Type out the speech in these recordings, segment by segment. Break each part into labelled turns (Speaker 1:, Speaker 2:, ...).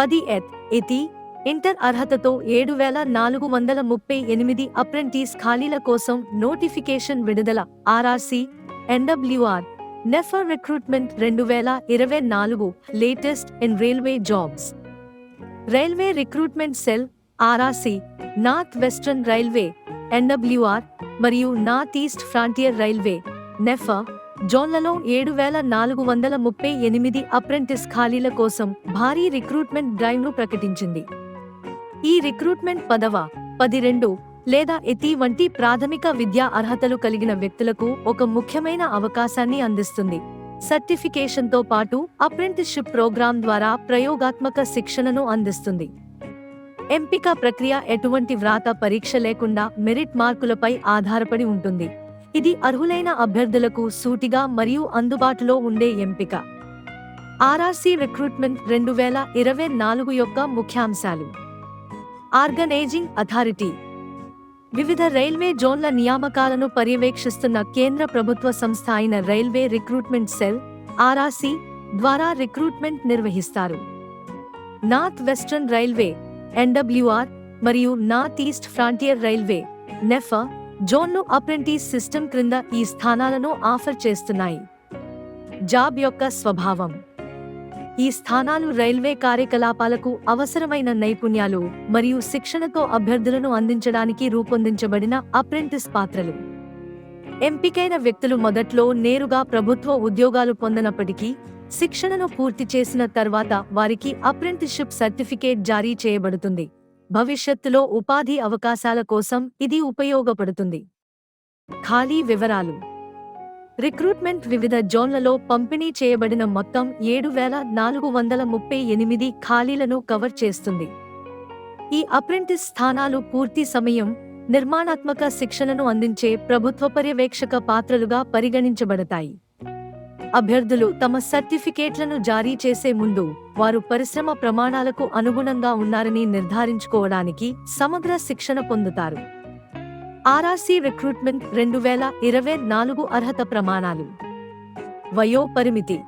Speaker 1: పది ఎత్. ఇతి ఇంటర్ అర్హతతో ఏడు వేల నాలుగు వందల ముప్పై ఎనిమిది అప్రెంటిస్ ఖాళీల కోసం నోటిఫికేషన్ విడుదల. ఆర్ఆర్సి ఎన్డబ్ల్యూఆర్ నెఫర్ రిక్రూట్మెంట్ రెండు వేల ఇరవై నాలుగు latest in railway jobs. Railway recruitment cell RRC north western railway NWR మరియు north east frontier railway NFR జోన్లలో ఏడు వేల నాలుగు వందల ముప్పై ఎనిమిది అప్రెంటిస్ ఖాళీల కోసం భారీ రిక్రూట్మెంట్ డ్రైవ్ను ప్రకటించింది. ఈ రిక్రూట్మెంట్ పదవ పది రెండు లేదా ఎతి వంటి ప్రాథమిక విద్యా అర్హతలు కలిగిన వ్యక్తులకు ఒక ముఖ్యమైన అవకాశాన్ని అందిస్తుంది. సర్టిఫికేషన్తో పాటు అప్రెంటిస్షిప్ ప్రోగ్రాం ద్వారా ప్రయోగాత్మక శిక్షణను అందిస్తుంది. ఎంపిక ప్రక్రియ ఎటువంటి వ్రాత పరీక్ష లేకుండా మెరిట్ మార్కులపై ఆధారపడి ఉంటుంది. ఇది అర్హులైన అభ్యర్థులకు సూటిగా మరియు అందుబాటులో ఉండే ఎంపిక. ఆర్ఆర్సీ రిక్రూట్మెంట్ రెండు వేల ఇరవై నాలుగు యొక్క ముఖ్యాంశాలు. Organising authority. వివిధ రైల్వే జోన్ల నియామకాలను పర్యవేక్షిస్తున్న కేంద్ర ప్రభుత్వ సంస్థ అయిన రైల్వే రిక్రూట్మెంట్ సెల్ ఆర్ఆర్సీ ద్వారా రిక్రూట్మెంట్ నిర్వహిస్తారు. నార్త్ వెస్టర్న్ రైల్వే ఎన్డబ్ల్యూఆర్ మరియు north east frontier railway NFR జోన్లు అప్రెంటిస్ సిస్టమ్ క్రింద ఈ స్థానాలను ఆఫర్ చేస్తున్నాయి. జాబ్ యొక్క స్వభావం. ఈ స్థానాలు రైల్వే కార్యకలాపాలకు అవసరమైన నైపుణ్యాలు మరియు శిక్షణతో అభ్యర్థులను అందించడానికి రూపొందించబడిన అప్రెంటిస్ పాత్రలు. ఎంపికైన వ్యక్తులు మొదట్లో నేరుగా ప్రభుత్వ ఉద్యోగాలు పొందనప్పటికీ శిక్షణను పూర్తి చేసిన తర్వాత వారికి అప్రెంటిస్షిప్ సర్టిఫికేట్ జారీ చేయబడుతుంది. భవిష్యత్తులో ఉపాధి అవకాశాల కోసం ఇది ఉపయోగపడుతుంది. ఖాళీ వివరాలు. రిక్రూట్మెంట్ వివిధ జోన్లలో పంపిణీ చేయబడిన మొత్తం ఏడు వేల నాలుగు వందల ముప్పై ఎనిమిది ఖాళీలను కవర్ చేస్తుంది. ఈ అప్రెంటిస్ స్థానాలు పూర్తి సమయం నిర్మాణాత్మక శిక్షణను అందించే ప్రభుత్వ పర్యవేక్షక పాత్రలుగా పరిగణించబడతాయి. అభ్యర్థులు తమ సర్టిఫికేట్లను జారీ చేసే ముందు వారు పరిశ్రమ ప్రమాణాలకు అనుగుణంగా ఉన్నారని నిర్ధారించుకోవడానికి సమగ్ర శిక్షణ పొందుతారు. ఆర్ఆర్సీ రిక్రూట్మెంట్ రెండు వేల ఇరవై నాలుగు అర్హత ప్రమాణాలు. వయో పరిమితి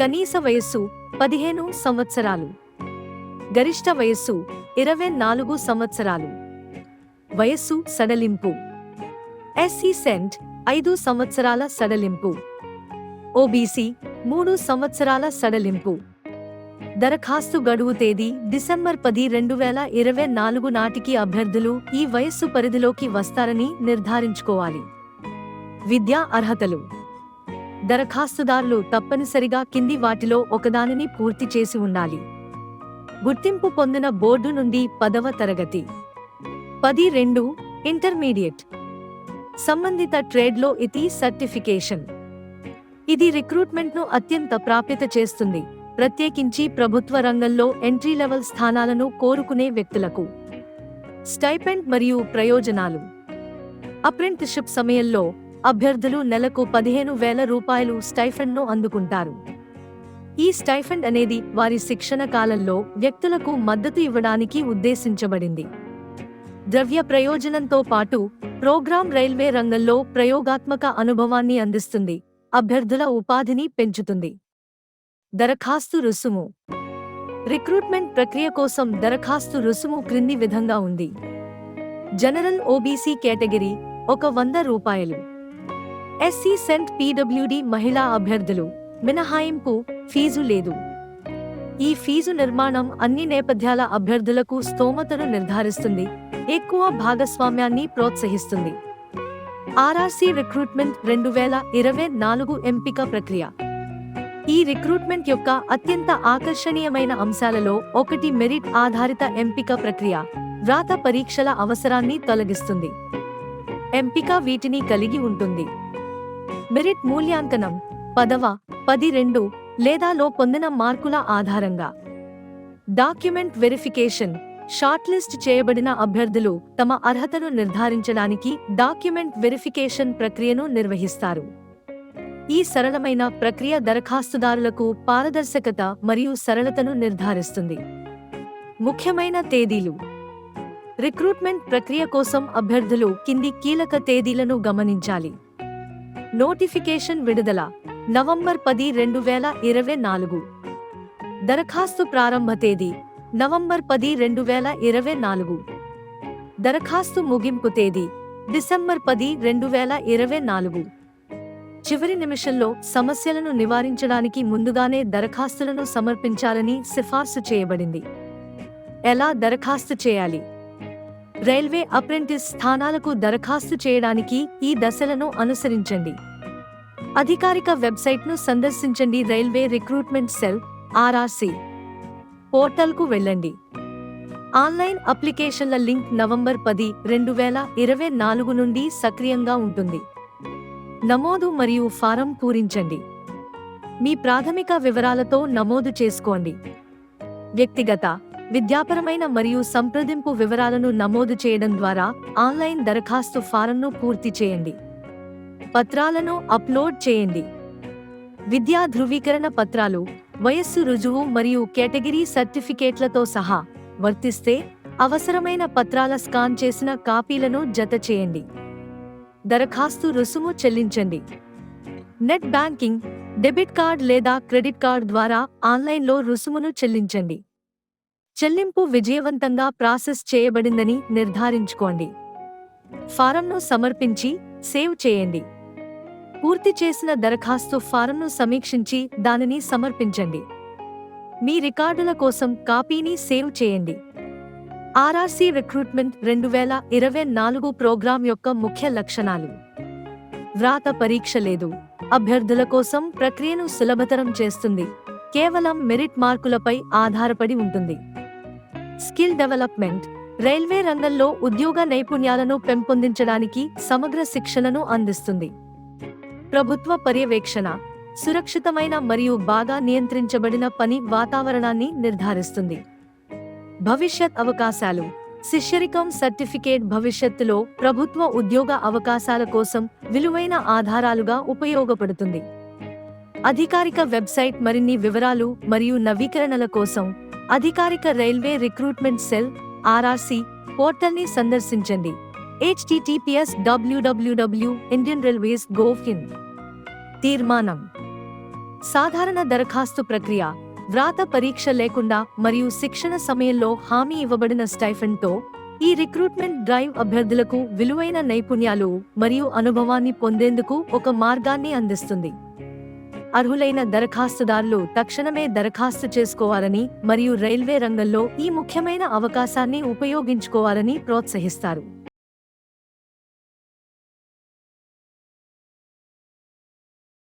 Speaker 1: కనీస వయస్సు పదిహేను సంవత్సరాలు. గరిష్ట వయస్సు ఇరవై నాలుగు సంవత్సరాలు. వయస్సు సడలింపు. ఎస్సీ సెంట్ ఐదు సంవత్సరాల సడలింపు. ఓబీసీ మూడు సంవత్సరాల సడలింపు. దరఖాస్తు గడువు తేదీ డిసెంబర్ పది రెండు వేల ఇరవై నాలుగు నాటికి అభ్యర్థులు ఈ వయస్సు పరిధిలోకి వస్తారని నిర్ధారించుకోవాలి. విద్యా అర్హతలు. దరఖాస్తుదారులు తప్పనిసరిగా కింది వాటిలో ఒకదానిని పూర్తి చేసి ఉండాలి. గుర్తింపు పొందిన బోర్డు నుండి పదవ తరగతి. పది రెండు ఇంటర్మీడియట్. సంబంధిత ట్రేడ్లో ఇతి సర్టిఫికేషన్. ఇది రిక్రూట్మెంట్ను అత్యంత ప్రాప్యత చేస్తుంది ప్రత్యేకించి ప్రభుత్వ రంగంలో ఎంట్రీ లెవెల్ స్థానాలను కోరుకునే వ్యక్తులకు. స్టైపెండ్ మరియు ప్రయోజనాలు. అప్రెంటిషిప్ సమయంలో అభ్యర్థులు నెలకు పదిహేను వేల రూపాయలు స్టైఫండ్ను అందుకుంటారు. ఈ స్టైఫండ్ అనేది వారి శిక్షణ కాలంలో వ్యక్తులకు మద్దతు ఇవ్వడానికి ఉద్దేశించబడింది. ద్రవ్య ప్రయోజనంతో పాటు ప్రోగ్రాం రైల్వే రంగంలో ప్రయోగాత్మక అనుభవాన్ని అందిస్తుంది. అభ్యర్థుల ఉపాధిని పెంచుతుంది. దరఖాస్తు రుసుము. రిక్రూట్మెంట్ ప్రక్రియ కోసం దరఖాస్తు రుసుము క్రింది విధంగా ఉంది. జనరల్ ఓబీసీ కేటగిరీ ఒక వంద రూపాయలు. ఎస్సీ సెంట్ పీడబ్ల్యూడి మహిళా అభ్యర్థులు మినహాయింపు ఫీజు లేదు. ఈ ఫీజు నిర్మాణం అన్ని నేపథ్యాల అభ్యర్థులకు స్తోమతను నిర్ధారిస్తుంది. ఎక్కువ భాగస్వామ్యాన్ని ప్రోత్సహిస్తుంది. ఆర్ఆర్సీ రిక్రూట్మెంట్ రెండు వేల ఇరవై నాలుగు ఎంపిక ప్రక్రియ. ఈ రిక్రూట్మెంట్ యొక్క అత్యంత ఆకర్షణీయమైన అంశాలలో ఒకటి మెరిట్ ఆధారిత ఎంపిక ప్రక్రియ వ్రాత పరీక్షల అవసరాన్ని తొలగిస్తుంది. ఎంపిక వీటిని కలిగి ఉంటుంది. మెరిట్ మూల్యాంకనం పదవ పది రెండు లేదా లో పొందిన మార్కుల ఆధారంగా. డాక్యుమెంట్ వెరిఫికేషన్ షార్ట్ లిస్ట్ చేయబడిన అభ్యర్థులు తమ అర్హతను నిర్ధారించడానికి డాక్యుమెంట్ వెరిఫికేషన్ ప్రక్రియను నిర్వహిస్తారు. ఈ సరళమైన ప్రక్రియ దరఖాస్తుదారులకు పారదర్శకత మరియు సరళతను నిర్ధారిస్తుంది. ముఖ్యమైన తేదీలు. రిక్రూట్మెంట్ ప్రక్రియ కోసం అభ్యర్థులు కింది కీలక తేదీలను గమనించాలి. నోటిఫికేషన్ విడుదల నవంబర్ పది రెండు వేల ఇరవై నాలుగు. దరఖాస్తు ప్రారంభ తేదీ నవంబర్ పది రెండు వేల ఇరవై నాలుగు. దరఖాస్తు ముగింపు తేదీ డిసెంబర్ పది రెండు వేల ఇరవై నాలుగు. చివరి నిమిషంలో సమస్యలను నివారించడానికి ముందుగానే దరఖాస్తులను సమర్పించాలని సిఫార్సు చేయబడింది. ఎలా దరఖాస్తు చేయాలి? రైల్వే అప్రెంటిస్ స్థానాలకు దరఖాస్తు చేయడానికి ఈ దశలను అనుసరించండి. అధికారిక వెబ్సైట్ను సందర్శించండి రైల్వే రిక్రూట్మెంట్ సెల్ ఆర్ఆర్సీ. పోర్టల్కు వెళ్ళండి. ఆన్లైన్ అప్లికేషన్ల లింక్ నవంబర్ పది రెండు వేల ఇరవై నాలుగు నుండి సక్రియంగా ఉంటుంది. నమోదు మరియు ఫారం పూరించండి. మీ ప్రాథమిక వివరాలతో నమోదు చేసుకోండి. వ్యక్తిగత విద్యాపరమైన మరియు సంప్రదింపు వివరాలను నమోదు చేయడం ద్వారా ఆన్లైన్ దరఖాస్తు ఫారంను పూర్తి చేయండి. పత్రాలను అప్లోడ్ చేయండి. విద్యా ధృవీకరణ పత్రాలు వయస్సు రుజువు మరియు కేటగిరీ సర్టిఫికేట్లతో సహా వర్తిస్తే అవసరమైన పత్రాల స్కాన్ చేసిన కాపీలను జత చేయండి. దరఖాస్తు రుసుము చెల్లించండి. నెట్ బ్యాంకింగ్ డెబిట్ కార్డ్ లేదా క్రెడిట్ కార్డ్ ద్వారా ఆన్లైన్లో రుసుమును చెల్లించండి. చెల్లింపు విజయవంతంగా ప్రాసెస్ చేయబడిందని నిర్ధారించుకోండి. ఫారంను సమర్పించి సేవ్ చేయండి. పూర్తి చేసిన దరఖాస్తు ఫారంను సమీక్షించి దానిని సమర్పించండి. మీ రికార్డుల కోసం కాపీని సేవ్ చేయండి. ఆర్ఆర్సీ రిక్రూట్మెంట్ రెండు వేల ఇరవై నాలుగు ప్రోగ్రాం యొక్క ముఖ్య లక్షణాలు. వ్రాత పరీక్ష లేదు. అభ్యర్థుల కోసం ప్రక్రియను సులభతరం చేస్తుంది. కేవలం మెరిట్ మార్కులపై ఆధారపడి ఉంటుంది. Skill development. రైల్వే రంగంలో ఉద్యోగ నైపుణ్యాలను పెంపొందించడానికి సమగ్ర శిక్షణను అందిస్తుంది. ప్రభుత్వ పర్యవేక్షణ సురక్షితమైన మరియు బాగా నియంత్రించబడిన పని వాతావరణాన్ని నిర్ధారిస్తుంది. భవిష్యత్ అవకాశాలు. శిష్యరికం సర్టిఫికేట్ భవిష్యత్తులో ప్రభుత్వ ఉద్యోగ అవకాశాల కోసం విలువైన ఆధారాలుగా ఉపయోగపడుతుంది. అధికారిక వెబ్సైట్ మరిన్ని వివరాలు మరియు నవీకరణల కోసం అధికారిక రైల్వే రిక్రూట్మెంట్ సెల్ ఆర్ఆర్సి పోర్టల్ని సందర్శించండి. HTTPS WWW Indian railways gov in తీర్మానం. సాధారణ దరఖాస్తు ప్రక్రియ వ్రాత పరీక్ష లేకుండా మరియు శిక్షణ సమయంలో హామీ ఇవ్వబడిన స్టైఫెన్తో ఈ రిక్రూట్మెంట్ డ్రైవ్ అభ్యర్థులకు విలువైన నైపుణ్యాలు మరియు అనుభవాన్ని పొందేందుకు ఒక మార్గాన్ని అందిస్తుంది. అర్హులైన దరఖాస్తుదారులు తక్షణమే దరఖాస్తు చేసుకోవాలని మరియు రైల్వే రంగంలో ఈ ముఖ్యమైన అవకాశాన్ని ఉపయోగించుకోవాలని ప్రోత్సహిస్తారు.